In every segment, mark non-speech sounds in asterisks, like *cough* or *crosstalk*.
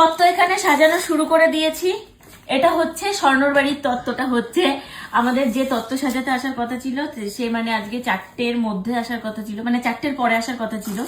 তত্ত্ব এখানে সাজানো শুরু করে দিয়েছি। এটা হচ্ছে স্বর্ণর বাড়ির তত্ত্বটা হচ্ছে। আমাদের যে তত্ত্ব সাজাতে আসার কথা ছিল সে মানে আজকে চারটের মধ্যে আসার কথা ছিল মানে চারটের পরে আসার কথা ছিল।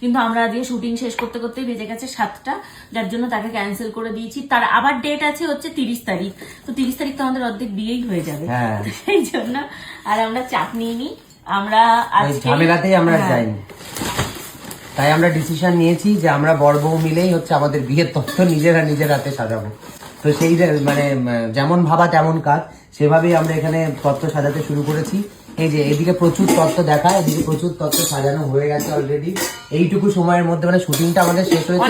কিন্তু আমরা আজকে শুটিং শেষ করতে করতেই বেজে গেছে সাতটা যার জন্য তাকে ক্যান্সেল করে দিয়েছি। তার আবার ডেট আছে হচ্ছে তিরিশ তারিখ। তো তিরিশ তারিখ তো আমাদের অর্ধেক বিয়েই হয়ে যাবে। হ্যাঁ। সেই জন্য আর আমরা চাপ নিইনি। আমরা আজকে ঝামেলাতেই আমরা হ্যাঁ। যাইনি। তাই আমরা ডিসিশন নিয়েছি যে আমরা বড় বউ মিলেই হচ্ছে আমাদের বিয়ের তথ্য নিজেরা নিজের হাতে সাজাবো। তো সেই মানে যেমন ভাবা তেমন কাজ। সেভাবেই আমরা এখানে তত্ত্ব সাজাতে শুরু করেছি। এই যে এদিকে প্রচুর তত্ত্ব দেখায় এদিকে প্রচুর তত্ত্ব সাজানো হয়ে গেছে অলরেডি এইটুকু সময়ের মধ্যে মানে শুটিংটা আমাদের শেষ হয়েছে।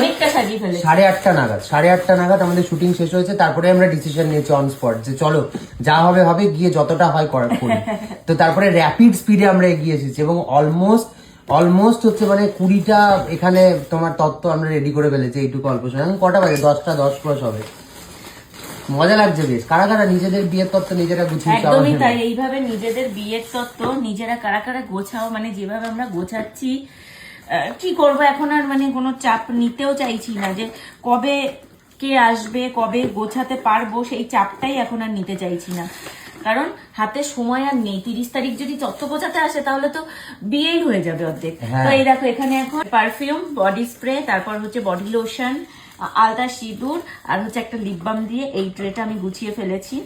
সাড়ে আটটা নাগাদ সাড়ে আটটা নাগাদ আমাদের শুটিং শেষ হয়েছে। তারপরে আমরা ডিসিশন নিয়েছি অন স্পট যে চলো যা হবে হবে গিয়ে যতটা হয় করা করি। *laughs* তো তারপরে র্যাপিড স্পিডে আমরা এগিয়ে এসেছি এবং অলমোস্ট অলমোস্ট হচ্ছে মানে কুড়িটা এখানে তোমার তত্ত্ব আমরা রেডি করে ফেলেছি এইটুকু অল্প সময়। এখন কটা বাজে? দশটা দশ ক্রস হবে। মজা লাগছে বেশ। কারা কারা নিজেদের বিয়ের তত্ত্ব নিজেরা আমার একদমই তাই। এইভাবে নিজেদের বিয়ের তত্ত্ব নিজেরা কারা কারা গোছাও মানে যেভাবে আমরা গোছাচ্ছি কি করব? এখন আর মানে কোনো চাপ নিতেও চাইছি না যে কবে কে আসবে কবে গোছাতে পারব সেই চাপটাই এখন আর নিতে চাইছি না। কারণ হাতে সময় আর নেই। তিরিশ তারিখ যদি তত্ত্ব গোছাতে আসে তাহলে তো বিয়েই হয়ে যাবে অর্ধেক। হ্যাঁ। তো এই দেখো এখানে এখন পারফিউম বডি স্প্রে তারপর হচ্ছে বডি লোশন আলতা সিঁদুর আর হচ্ছে একটা লিপ বাম দিয়ে এই ট্রেটা আমি গুছিয়ে ফেলেছি।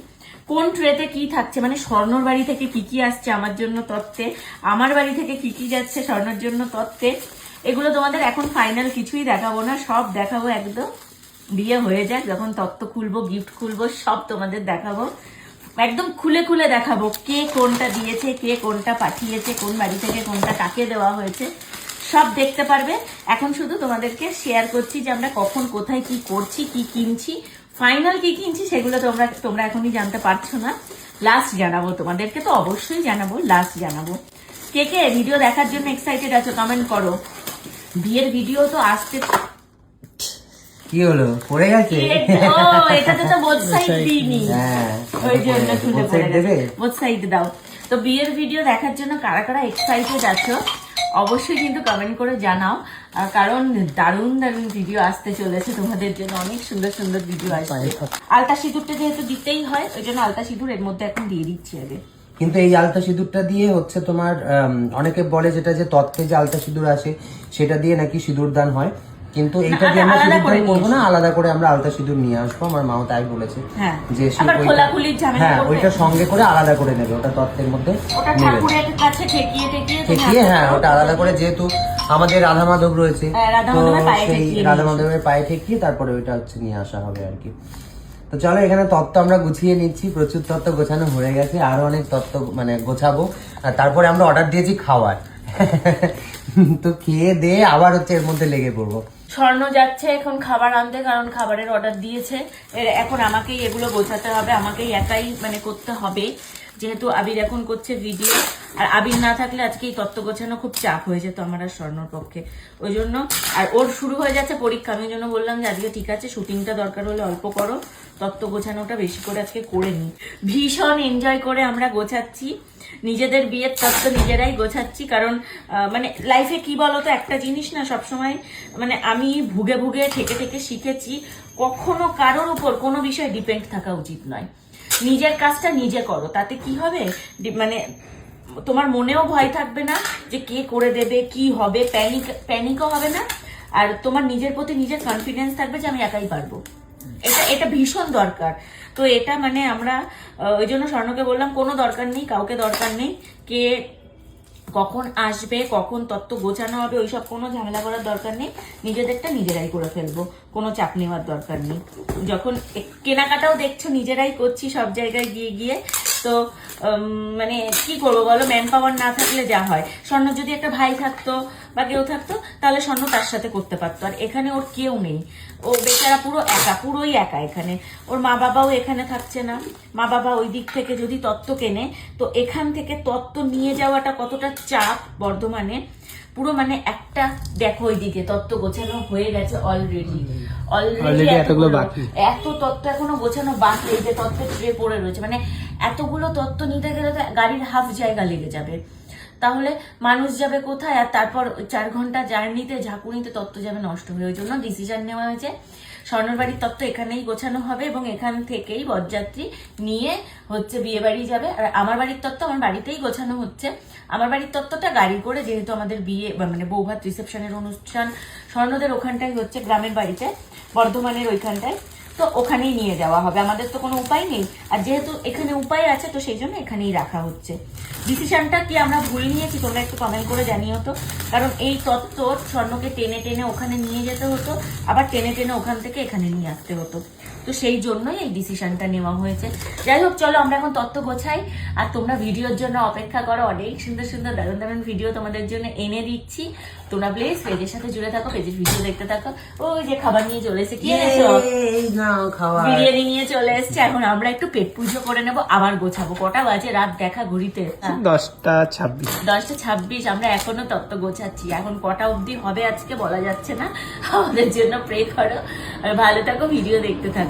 কোন ট্রেতে কি থাকছে? মানে স্বর্ণর বাড়ি থেকে কি কি আসছে আমার জন্য তত্ত্বে আমার বাড়ি থেকে কি কি যাচ্ছে স্বর্ণর জন্য তত্ত্বে এগুলো তোমাদের এখন ফাইনাল কিছুই দেখাবো না। সব দেখাবো একদম। বিয়ে হয়ে যাক যখন তত্ত্ব খুলবো গিফট খুলবো সব তোমাদের দেখাবো। একদম খুলে খুলে দেখাবো কে কোনটা দিয়েছে, কে কোনটা পাঠিয়েছে, কোন বাড়ি থেকে কোনটা কাকে দেওয়া হয়েছে। সব দেখতে পারবে। এখন শুধু তোমাদেরকে শেয়ার করছি যে আমরা কখন, কোথায়, কি করছি, কি কিনছি। ফাইনাল কি কিনছি সেগুলো তোমরা তোমরা এখনই জানতে পারছ না। লাস্ট জানাব তোমাদেরকে তো অবশ্যই জানাব লাস্ট জানাব। কে কে ভিডিও দেখার জন্য এক্সাইটেড আছো কমেন্ট করো। বিয়ের ভিডিও তো আসতে কি হলো? পড়ে গেছে? ও এটাতে তো বোথ সাইড দিইনি হ্যাঁ ওই জন্য খুলে পড়ে গেছে। বোথ সাইড দাও। তো বিয়ের ভিডিও দেখার জন্য কারা কারা এক্সাইটেড আছো অবশ্যই কিন্তু কমেন্ট করে জানাও। কারণ দারুণ দারুণ ভিডিও আসতে চলেছে তোমাদের জন্য। অনেক সুন্দর সুন্দর ভিডিও আসবে আলতা সিঁদুরটা যেহেতু দিতেই হয় ওই জন্য আলতা সিঁদুর এর মধ্যে এখন দিয়ে দিচ্ছি আগে। কিন্তু এই আলতা সিঁদুরটা দিয়ে হচ্ছে তোমার অনেকে বলে যেটা যে তত্ত্বে যে আলতা সিঁদুর আসে সেটা দিয়ে নাকি সিঁদুর দান হয়। কিন্তু এইটা দিয়ে আমরা সিঁদুর করব না আলাদা করে আমরা আলতা সিঁদুর নিয়ে আসব আমার মাও তাই বলেছে হ্যাঁ যে হ্যাঁ ওইটা সঙ্গে করে আলাদা করে নেবে ওটা তত্ত্বের মধ্যে ওটা ঠাকুরের কাছে ঠেকিয়ে হ্যাঁ ওটা আলাদা করে যেহেতু আমাদের রাধা মাধব রয়েছে হ্যাঁ, রাধা তো মাধবের পায়ে সেই রাধা মাধবের পায়ে ঠেকিয়ে তারপরে ওইটা হচ্ছে নিয়ে আসা হবে আর কি। তো চলো এখানে তত্ত্ব আমরা গুছিয়ে নিচ্ছি প্রচুর তত্ত্ব গোছানো হয়ে গেছে আরও অনেক তত্ত্ব মানে গোছাবো। আর তারপরে আমরা অর্ডার দিয়েছি খাওয়ার। *laughs* তো খেয়ে দে, আবার হচ্ছে এর মধ্যে লেগে পড়ব। স্বর্ণ যাচ্ছে, এখন খাবার আনতে, কারণ খাবারের অর্ডার দিয়েছে। এখন আমাকেই এগুলো বোঝাতে হবে, আমাকেই একাই মানে করতে হবে। যেহেতু আবির এখন করছে ভিডিও, আর আবির না থাকলে আজকে এই তত্ত্ব গোছানো খুব চাপ হয়ে যেত আমার আর স্বর্ণর পক্ষে। ওই জন্য, আর ওর শুরু হয়ে যাচ্ছে পরীক্ষা, আমি জন্য বললাম যে আজকে ঠিক আছে, শুটিংটা দরকার হলে অল্প করো, তত্ত্ব গোছানোটা বেশি করে আজকে করে নিই ভীষণ এনজয় করে আমরা গোছাচ্ছি, নিজেদের বিয়ের তত্ত্ব নিজেরাই গোছাচ্ছি, কারণ মানে লাইফে কি বলতো, একটা জিনিস না সবসময় মানে আমি ভুগে ভুগে, থেকে থেকে শিখেছি, কখনো কারোর উপর কোনো বিষয়ে ডিপেন্ড থাকা উচিত নয়। নিজের কাজটা নিজে করো। তাতে কি হবে? মানে তোমার মনেও ভয় থাকবে না যে কে করে দেবে, কি হবে প্যানিক প্যানিকও হবে না। আর তোমার নিজের প্রতি নিজের কনফিডেন্স থাকবে যে আমি একাই পারব। এটা এটা ভীষণ দরকার। তো এটা মানে আমরা ওই জন্য স্বর্ণকে বললাম, কোনো দরকার নেই, কাউকে দরকার নেই। কে কখন আসবে, কখন তত্ত্ব গোছানো হবে, ওইসব কোনো ঝামেলা করার দরকার নেই। নিজেদেরটা নিজেরাই করে ফেলব, কোনো চাপ নেওয়ার দরকার নেই। যখন কেনাকাটাও দেখছ, নিজেরাই করছি সব জায়গায় গিয়ে গিয়ে। তো মানে কি করব বলো? ম্যান পাওয়ার না থাকলে যা হয়। স্বর্ণ যদি একটা ভাই থাকতো বা কেউ থাকতো তাহলে স্বর্ণ তার সাথে করতে পারতো। আর এখানে ওর কেউ নেই। ও বেচারা পুরো একা পুরোই একা এখানে। ওর মা বাবাও এখানে থাকছে না। মা বাবা ওই দিক থেকে যদি তত্ত্ব কেনে তো এখান থেকে তত্ত্ব নিয়ে যাওয়াটা কতটা চাপ বর্ধমানে? পুরো মানে একটা দেখো ওইদিকে তত্ত্ব গোছানো হয়ে গেছে অলরেডি অলরেডি এত তত্ত্ব এখনও গোছানো বাকি এই যে তত্ত্বের ট্রে পড়ে রয়েছে। মানে এতগুলো তত্ত্ব নিতে গেলে তো গাড়ির হাফ জায়গা লেগে যাবে। তাহলে মানুষ যাবে কোথায় আর তারপর চার ঘণ্টা জার্নিতে, ঝাঁকুনিতে তত্ত্ব যাবে নষ্ট হয়ে ওই জন্য ডিসিশন নেওয়া হয়েছে। স্বর্ণর বাড়ির তত্ত্ব এখানেই গোছানো হবে এবং এখান থেকেই বরযাত্রী নিয়ে হচ্ছে বিয়ে বাড়ি যাবে। আর আমার বাড়ির তত্ত্ব আমার বাড়িতেই গোছানো হচ্ছে। আমার বাড়ির তত্ত্বটা গাড়ি করে যেহেতু আমাদের বিয়ে মানে বৌভাত রিসেপশনের অনুষ্ঠান, স্বর্ণদের ওখানটাই হচ্ছে, গ্রামের বাড়িতে, বর্ধমানের ওইখানটায়। তো ওখানেই নিয়ে যাওয়া হবে। আমাদের তো কোনো উপায় নেই। আর যেহেতু এখানে উপায় আছে, তো সেই জন্য এখানেই রাখা হচ্ছে। ডিসিশনটা কি আমরা ভুল নিয়েছি তোমরা একটু কমেন্ট করে জানিও তো। কারণ এই তত্ত্ব স্বর্ণকে টেনে টেনে ওখানে নিয়ে যেতে হতো, আবার টেনে টেনে ওখান থেকে এখানে নিয়ে আসতে হতো। তো সেই জন্যই এই ডিসিশনটা নেওয়া হয়েছে। যাই হোক চলো আমরা এখন তত্ত্ব গোছাই। আর তোমরা ভিডিওর জন্য অপেক্ষা করো অনেক সুন্দর সুন্দর দারুণ দারুণ ভিডিও তোমাদের জন্য এনে দিচ্ছি। তোমরা প্লিজ পেজের সাথে জুড়ে থাকো পেজের ভিডিও দেখতে থাকো। ওই যে খাবার নিয়ে চলে এসে কি এনেছো? বিরিয়ানি নিয়ে চলে এসছে। এখন আমরা একটু পেট পুজো করে নেব আবার গোছাবো। কটা বাজে রাত দেখা ঘড়িতে হ্যাঁ। দশটা ছাব্বিশ। দশটা ছাব্বিশ আমরা এখনও তত্ত্ব গোছাচ্ছি। এখন কটা অবধি হবে আজকে বলা যাচ্ছে না। আমাদের জন্য প্রে করো। আর ভালো থাকো ভিডিও দেখতে থাকো।